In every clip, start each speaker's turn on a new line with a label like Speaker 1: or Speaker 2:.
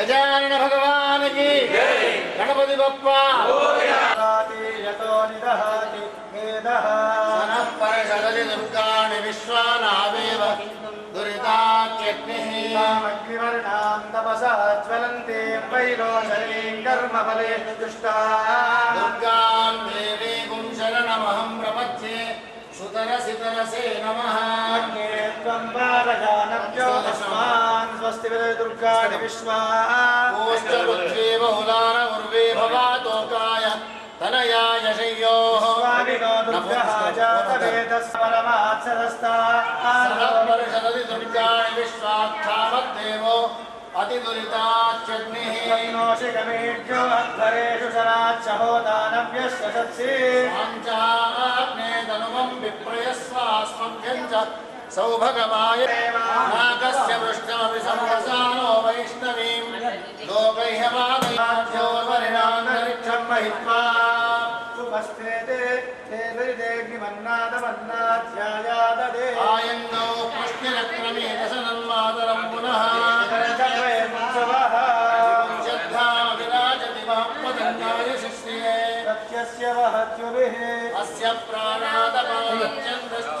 Speaker 1: గజానన భగవానికి. గణపతి గొప్ప. పరిషదలి దుర్గాణి విశ్వానావేవ దురితాత్యగ్నిః
Speaker 2: అగ్నివర్ణాం తపసా జ్వలంతీం వైరోచరీం కర్మఫలేషు దుష్టా.
Speaker 1: దుర్గాం దేవీగుం శరణమహం ప్రపద్యే. సుతరసితరసే నమః.
Speaker 2: తస్మాన్ స్వస్తి వదే దుర్గాణి విశ్వా
Speaker 1: ఓశ్చ పృథ్వీ బహుళాన ఉర్వే భవాతోకాయ తనయాయ శయ్యోః
Speaker 2: స్వామినో దుర్గः జాతవేదస్వరమాత్సరస్తా
Speaker 1: పరిషదలి దుర్గాణి విశ్వాక్షామద్దేవో అతిదురితాత్యగ్నిః
Speaker 2: నోషికమేభ్యో అధ్వరేషు శరాచ్చహోదానవ్యస్య సత్సీ
Speaker 1: పాంచాగ్నే తనుమం విప్రయస్వాస్మభ్యం చ సౌభగమాయ నాగస్య పృష్ఠమపి సంవసానో వైష్ణవీం లోకైహమాదయాభ్యో పరిణామరిక్షం మహిత్వా
Speaker 2: ఉపస్థితే దేవిదేగ్నిమన్నాదమన్నాధ్యాయాదదే
Speaker 1: ఆయన్నో పుష్టిరక్రమే దశనన్మాతరం పునః
Speaker 2: కర్వయముత్సవः
Speaker 1: శ్రద్ధావిరాజతి మహత్పదంగాయ శిష్యే
Speaker 2: సత్యస్య వహత్యుభిः
Speaker 1: అస్య ప్రాణాదపాచంద్రశ్చ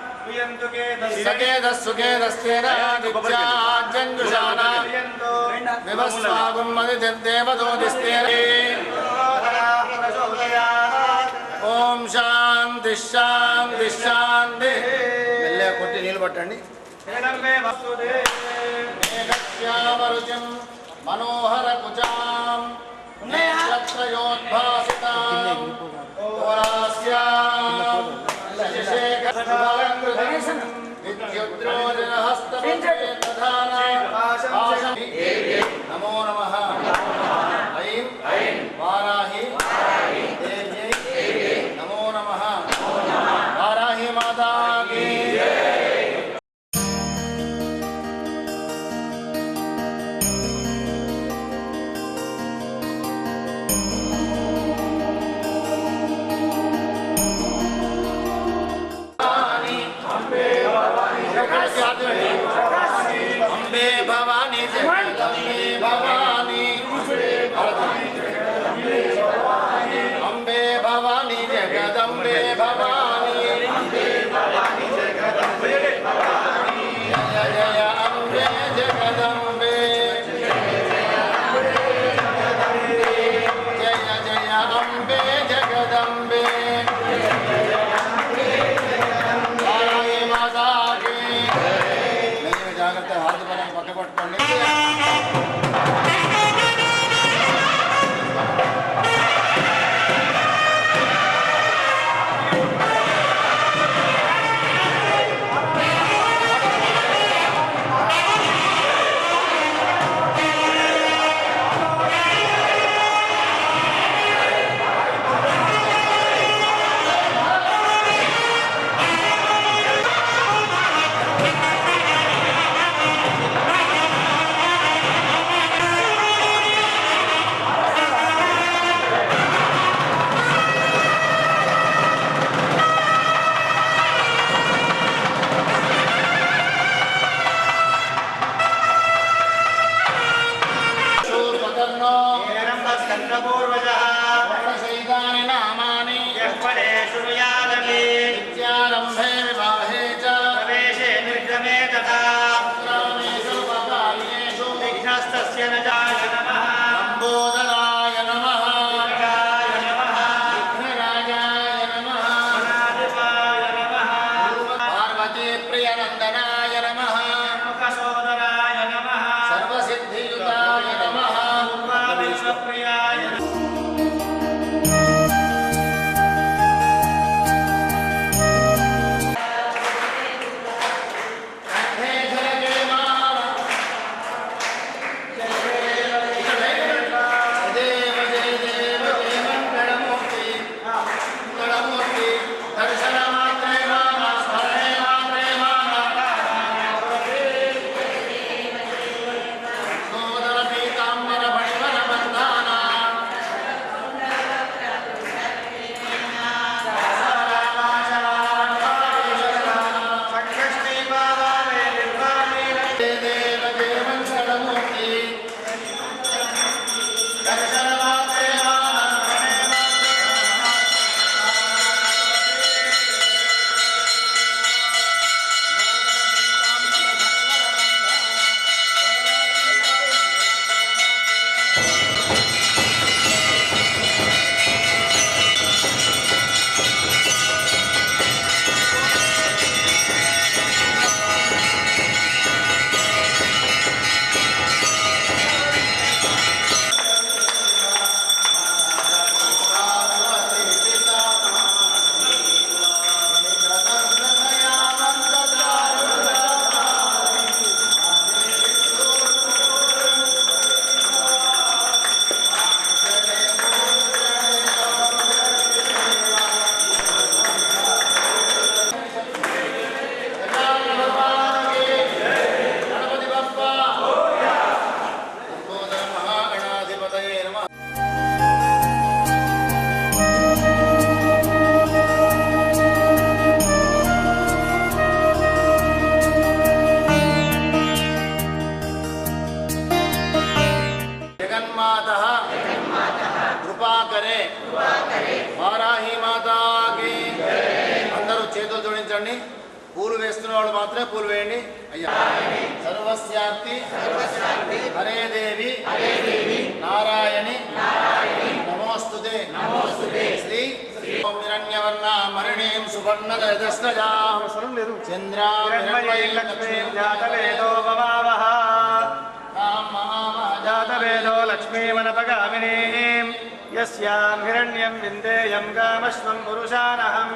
Speaker 1: సకేదస్సుకేదస్తేనాదిత్యాజంజుషానా వివస్వాగుమ్మదిదేవదోదిస్తేనే ఓం శాంతి శాంతి శాంతి. మెల్లగా కొట్టి నీళ్ళు పట్టండి. మేఘశ్యామరుచిం మనోహర కుచాం నక్షత్రయోద్భాసితాం. శశిశేఖరశుభాలంకృతం ప్రధాన నమో నమః namoro, vai కానీ పూలు వేస్తున్న వాళ్ళు మాత్రమే పూలు వేయండి. అయ్యా. సర్వస్యార్తి హరే దేవి. నారాయణి. నమోస్తుతే. శ్రీ ఓం నిరణ్యవర్ణ మరణీం సువర్ణదస్నజాం
Speaker 2: అవసరం లేదు.
Speaker 1: చంద్రాం
Speaker 2: హిరణ్మయీం లక్ష్మీం జాతవేదో భవావహ జాతవేదో లక్ష్మీమనపగామినీం. యస్యాం హిరణ్యం విందేయం కామశ్వం పురుషానహం.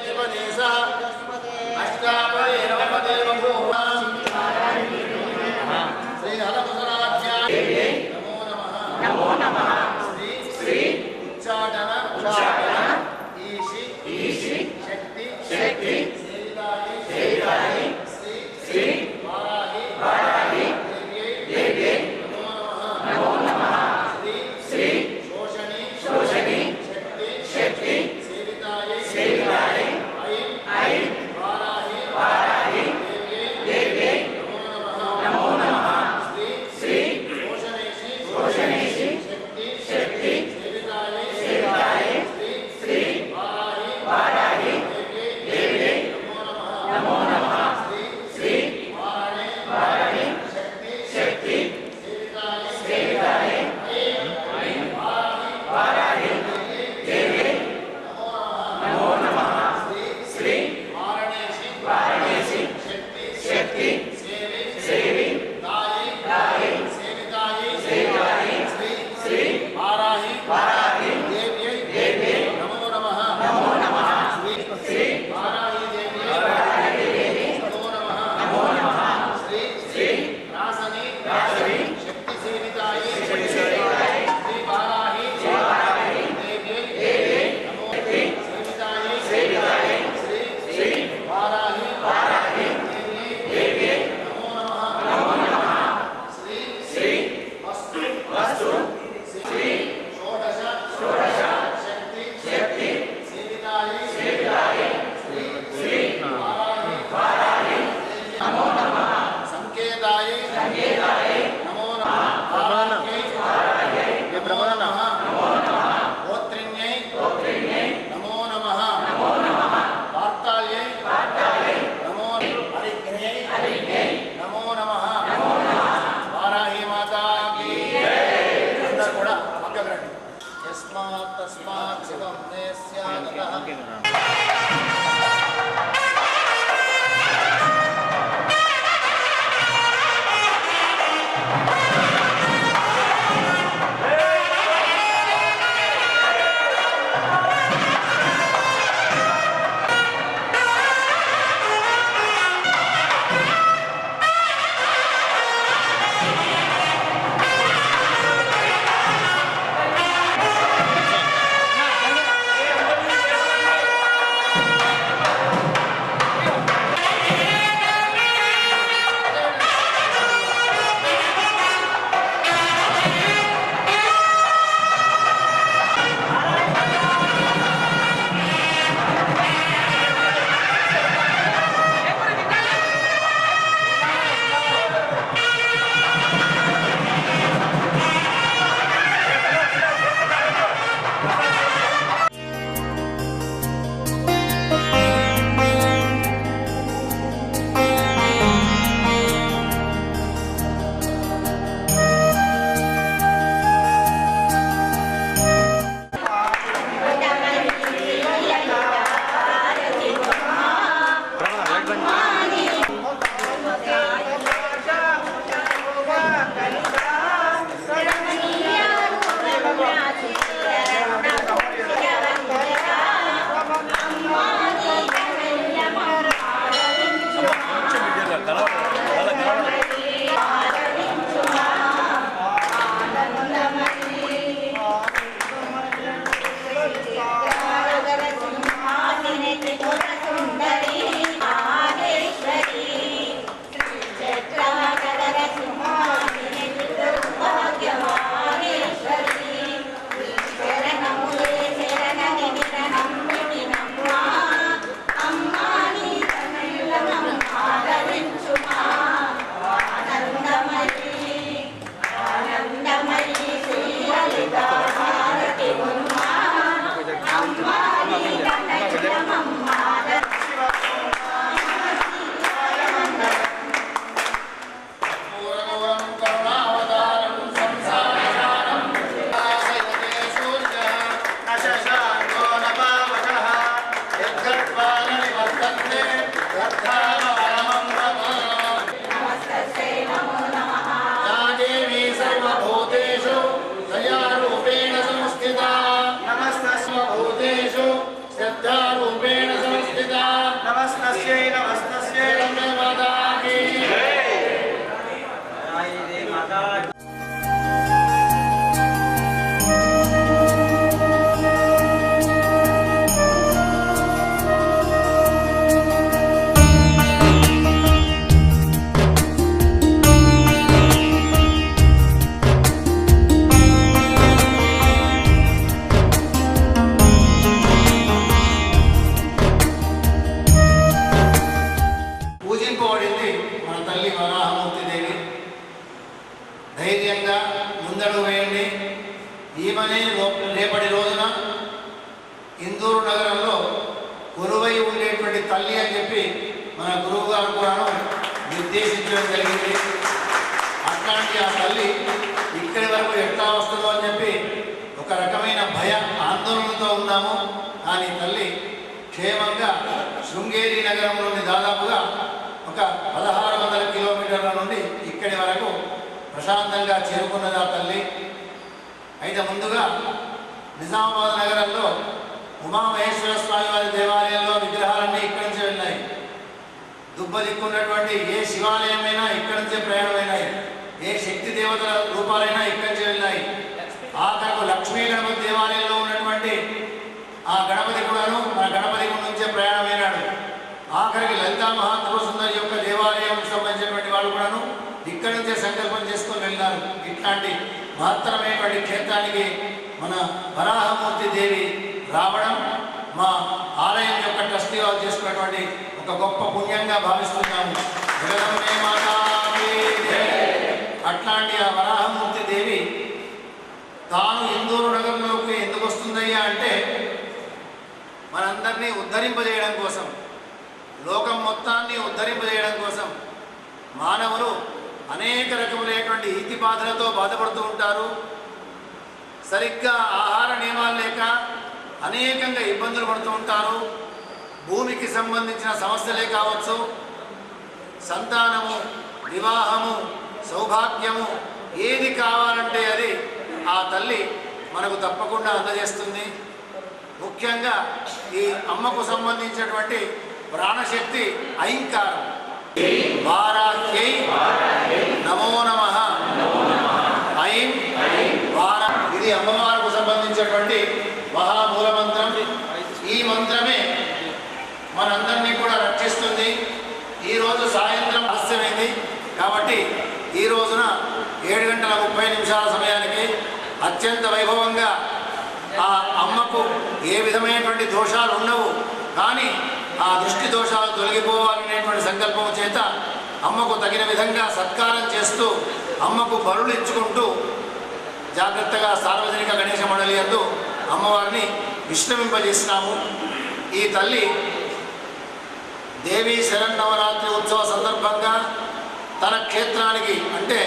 Speaker 1: దక్షత్యేకపదే త్రిపదే సహ అష్టాపదే ఒక రకమైన భయ ఆందోళనతో ఉన్నాము. కానీ తల్లి క్షేమంగా శృంగేరి నగరంలోని దాదాపుగా ఒక పదహారు వందల కిలోమీటర్ల నుండి ఇక్కడి వరకు ప్రశాంతంగా చేరుకున్నదా తల్లి? అయితే ముందుగా నిజామాబాద్ నగరంలో ఉమామహేశ్వర స్వామి వారి దేవాలయంలో విగ్రహాలన్నీ ఇక్కడి నుంచి వెళ్ళినాయి. దుబ్బదిక్కున్నటువంటి ఏ శివాలయమైనా ఇక్కడి నుంచే ప్రయాణమైనాయి. ఏ శక్తి దేవతల రూపాలైనా ఇక్కడి నుంచి వెళ్ళినాయి. ఆఖరకు లక్ష్మీ గణపతి దేవాలయంలో ఉన్నటువంటి ఆ గణపతి కూడాను ఆ గణపతి గుడి నుంచే ప్రయాణమైనాడు ఆఖరికి లలితా మహాత్మ సుందరి యొక్క దేవాలయం సంబంధించినటువంటి వాళ్ళు కూడాను ఇక్కడి నుంచే సంకల్పం చేసుకొని వెళ్ళినారు. ఇట్లాంటి మహత్తరమైనటువంటి క్షేత్రానికి మన వరాహమూర్తి దేవి రావడం మా ఆలయం యొక్క ట్రస్టీ వాళ్ళు చేసుకున్నటువంటి ఒక గొప్ప పుణ్యంగా భావిస్తున్నాము అట్లాంటి ఆ వరాహ తాను ఇందూరు నగరంలోకి ఎందుకు వస్తుందయ్యా అంటే మనందరినీ ఉద్ధరింపజేయడం కోసం లోకం మొత్తాన్ని ఉద్ధరింపజేయడం కోసం మానవులు అనేక రకములైనటువంటి ఈతి బాధలతో బాధపడుతూ ఉంటారు. సరిగ్గా ఆహార నియమాలు లేక అనేకంగా ఇబ్బందులు పడుతూ ఉంటారు. భూమికి సంబంధించిన సమస్యలే కావచ్చు సంతానము వివాహము సౌభాగ్యము ఏది కావాలంటే అది ఆ తల్లి మనకు తప్పకుండా అందజేస్తుంది. ముఖ్యంగా ఈ అమ్మకు సంబంధించినటువంటి ప్రాణశక్తి ఐంకారం వారాహ్యై నమో నమ. ఐం వారా ఇది అమ్మవారికి సంబంధించినటువంటి మహామూల మంత్రం ఈ మంత్రమే మనందరినీ కూడా రక్షిస్తుంది. ఈరోజు సాయంత్రం ఆలస్యమైంది. కాబట్టి ఈ రోజున ఏడు గంటల ముప్పై నిమిషాల సమయానికి అత్యంత వైభవంగా ఆ అమ్మకు ఏ విధమైనటువంటి దోషాలు ఉండవు. కానీ ఆ దృష్టి దోషాలు తొలగిపోవాలనేటువంటి సంకల్పం చేత అమ్మకు తగిన విధంగా సత్కారం చేస్తూ అమ్మకు బరులు ఇచ్చుకుంటూ జాగ్రత్తగా సార్వజనిక గణేశ మండలి అందు అమ్మవారిని విశ్రమింపజేసినాము. ఈ తల్లి దేవీ శరన్నవరాత్రి ఉత్సవ సందర్భంగా తన క్షేత్రానికి అంటే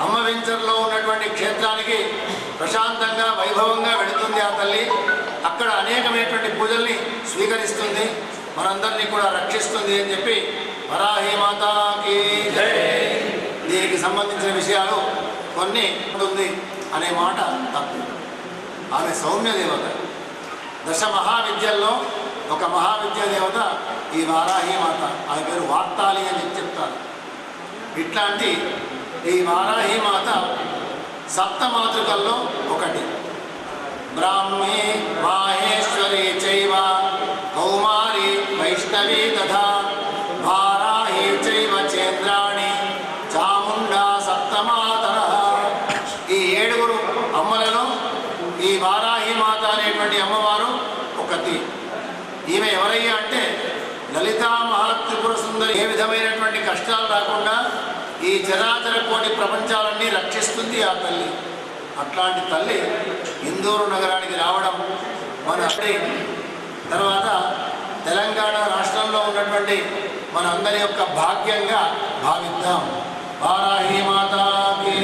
Speaker 1: అమ్మ వెంచర్లో ఉన్నటువంటి క్షేత్రానికి ప్రశాంతంగా వైభవంగా వెళుతుంది ఆ తల్లి. అక్కడ అనేకమైనటువంటి పూజల్ని స్వీకరిస్తుంది. మనందరినీ కూడా రక్షిస్తుంది అని చెప్పి వరాహి మాతాకి దీనికి సంబంధించిన విషయాలు కొన్ని ఉంటుంది అనే మాట తప్పు. ఆమె సౌమ్య దేవత. దశ మహావిద్యల్లో ఒక మహావిద్య దేవత ఈ వారాహి మాత. ఆమె పేరు వార్తాలి అని చెప్తారు. ఇట్లాంటి ఈ వారాహి మాత సప్త మాతృకల్లో ఒకటి. బ్రాహ్మీ మాహేశ్వరి చైవ కౌమారి వైష్ణవి తథా వారాహి చైవ చేంద్రాణి చాముండా సప్తమాతర. ఈ ఏడుగురు అమ్మలలో ఈ వారాహి మాత అనేటువంటి అమ్మవారు ఒకటి. ఈమె ఎవరయ్యా అంటే లలితా మహాత్రిపుర సుందరి. ఏ విధమైనటువంటి కష్టాలు రాకుండా ఈ జనాదర కోటి ప్రపంచాలన్నీ రక్షిస్తుంది ఆ తల్లి. అట్లాంటి తల్లి ఇందూరు నగరానికి రావడం మన అక్కడి తర్వాత తెలంగాణ రాష్ట్రంలో ఉన్నటువంటి మన అందరి యొక్క భాగ్యంగా భావిద్దాం. వారాహి మాతాకి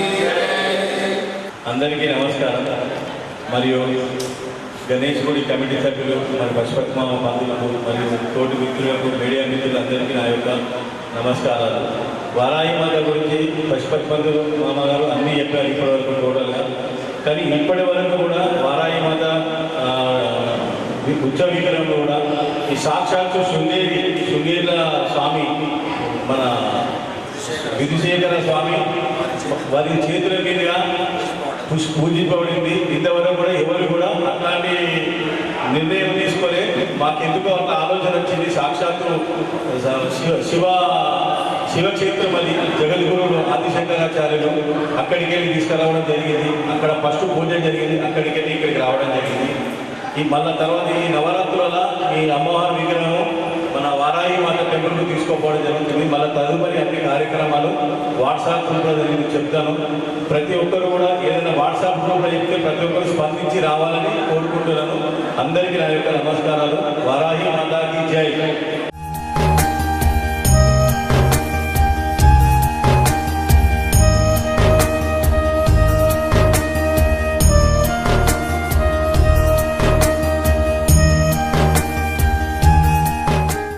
Speaker 3: అందరికీ నమస్కారం. మరియు గణేష్ గుడి కమిటీ సభ్యులు మరి పశుపతిమామ బంధువులకు మరియు తోటి మిత్రులకు మీడియా మిత్రులందరికీ నా యొక్క నమస్కారాలు. వారాయి మాత గురించి పశుపతి బంధువు మామ గారు అన్నీ చెప్పారు ఇప్పటివరకు టోటల్గా. కానీ ఇప్పటి వరకు కూడా వారాయి మాత ఉచ్చ విగ్రహంలో కూడా ఈ సాక్షాత్తు శృంగేరి శృంగేరిల స్వామి మన విధుశేఖర స్వామి వారి చేతుల మీదుగా పూజింపబడింది. ఇంతవరకు కూడా ఎవరు కూడా అట్లాంటి నిర్ణయం తీసుకొని మాకెందుకు అంత ఆలోచన వచ్చింది. సాక్షాత్తు శివ శివ శివక్షేత్రం అది. జగద్గురుడు ఆదిశంకరాచార్యులు అక్కడికి వెళ్ళి తీసుకురావడం జరిగింది. అక్కడ ఫస్ట్ పూజ జరిగింది. అక్కడికి వెళ్ళి ఇక్కడికి రావడం జరిగింది. ఈ మళ్ళా తర్వాత ఈ నవరాత్రుల ఈ అమ్మవారి విగ్రహం మన వారా మాత టెంపుల్కి తీసుకోపోవడం జరుగుతుంది. మళ్ళీ తదుపరి అన్ని కార్యక్రమాలు వాట్సాప్ గ్రూప్లో నేను చెప్తాను. ప్రతి ఒక్కరు కూడా ఏదైనా వాట్సాప్ గ్రూప్లో చెప్తే ప్రతి ఒక్కరు స్పందించి రావాలని కోరుకుంటున్నాను. అందరికీ నా యొక్క నమస్కారాలు. వరాహి మాతాకి జై.